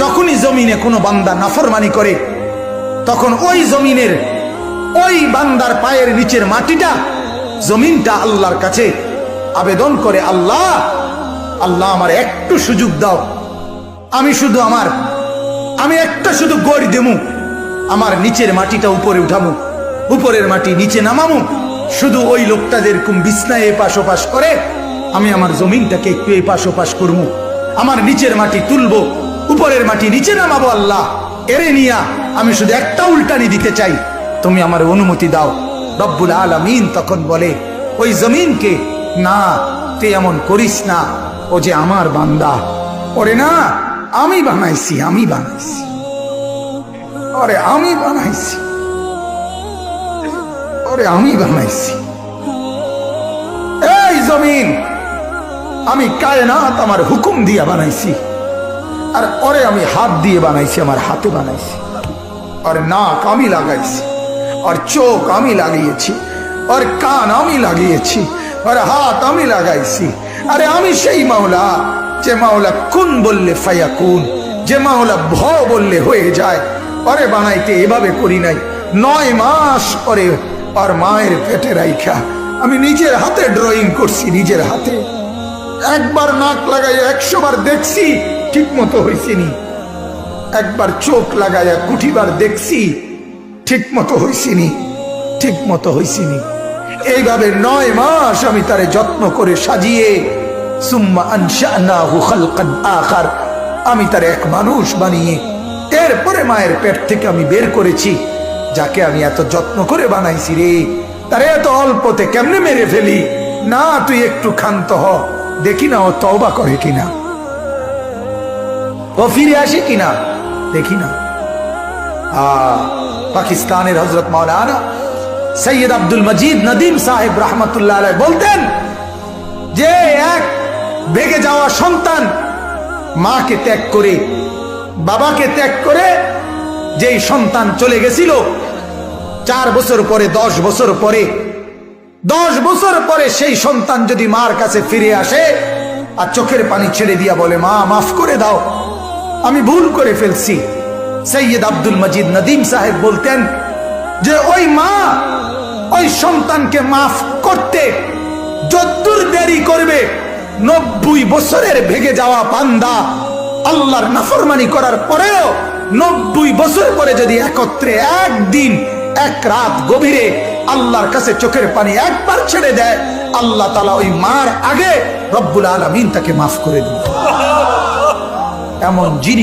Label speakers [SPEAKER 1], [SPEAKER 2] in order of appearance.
[SPEAKER 1] যখনই জমিনে কোনো বান্দা নাফরমানি করে, তখন ওই জমিনের ওই বান্দার পায়ের নিচের মাটিটা জমিনটা আল্লাহর কাছে আবেদন করে, আল্লাহ আল্লাহ আমার একটু সুযোগ দাও। আমি শুধু আমার, আমি একটা শুধু গড় দেমু, আমার নিচের মাটিটা উপরে উঠামু, উপরের মাটি নিচে নামামু। শুধু ওই লোকটা যেরকম বিছনায় এপাশ ওপাশ করে, আমি আমার জমিনটাকে একটু এপাশ ওপাশ করব আমার নিচের মাটি তুলবো উপরের মাটি নিচে নামাবো আল্লাহ। এরে নিয়া আমি শুধু একটা উল্টানি দিতে চাই। তুমি আমার অনুমতি দাও। রব্বুল আলামিন তখন বলে, ওই জমিনকে না তুই এমন করিস না। ও যে আমার বান্দা। ওরে না, আমি বানাইছি আমি বানাইছি। ওরে আমি বানাইছি। ওরে আমি বানাইছি। এই জমিন, আমি কায়নাত আমার হুকুম দিয়া বানাইছি। আর ওরে আমি হাত দিয়ে বানাইছি, আমার হাতে বানাইছি। আর নাক আমি লাগাইছি আর চোখ আমি লাগিয়েছি আর কান আমি লাগিয়েছি আর হাত আমি লাগাইছি। আরে আমি সেই মাওলা, যে মাওলা কোন বললে ফায়া কোন যে মাওলা ভ বললে হয়ে যায়। অরে বানাইতে এভাবে করি নাই, নয় মাস পরে আর মায়ের পেটে রাইখা। আমি নিজের হাতে ড্রয়িং করছি, নিজের হাতে। একবার নাক লাগাই একশো বার দেখছি ঠিক মতো হয়েছিনি একবার চোখ লাগাইয়া কুঠিবার দেখছি ঠিক মতো হয়েছিনি ঠিক মতো হয়েছিনি এইভাবে নয় মাস আমি তারে যত্ন করে সাজিয়ে, সুম্মা আখার, আমি তার এক মানুষ বানিয়ে, এরপরে মায়ের পেট থেকে আমি বের করেছি, যাকে আমি এত যত্ন করে বানাইছি রে, তারে এত অল্পতে কেমনে মেরে ফেলি? না, তুই একটু ক্ষান্ত হ। দেখি না ও তওবা করে কিনা। ও ফিরে আসে কিনা, দেখি না। পাকিস্তানের হজরত মৌলানা সৈয়দ আব্দুল মজিদ নদীম সাহেব রহমতুল্লাহ বলতেন যে, এক ভেগে যাওয়া সন্তান মাকে ত্যাগ করে, বাবাকে ত্যাগ করে যেই সন্তান চলে গেছিল, চার বছর পরে, দশ বছর পরে দশ বছর পরে সেই সন্তান যদি মার কাছে ফিরে আসে আর চোখের পানি ছেড়ে দিয়া বলে, মা, মাফ করে দাও, আমি ভুল করে ফেলছি। সৈয়দ আব্দুল মজিদ নদীম সাহেব বলতেন যে, ওই মা, ওই সন্তানকে মাফ করতে যদ্দূর দেরি করবে, নব্বই বছরের ভেগে যাওয়া পান্দা আল্লাহর নাফরমানি করার পরেও নব্বই বছর পরে যদি একত্রে একদিন, এক রাত গভীরে আল্লাহর কাছে চোখের পানি একবার ছেড়ে দেয়, আল্লাহ তালা ওই মার আগে রব্বুল আলমিন তাকে মাফ করে দিল এমন জিনিস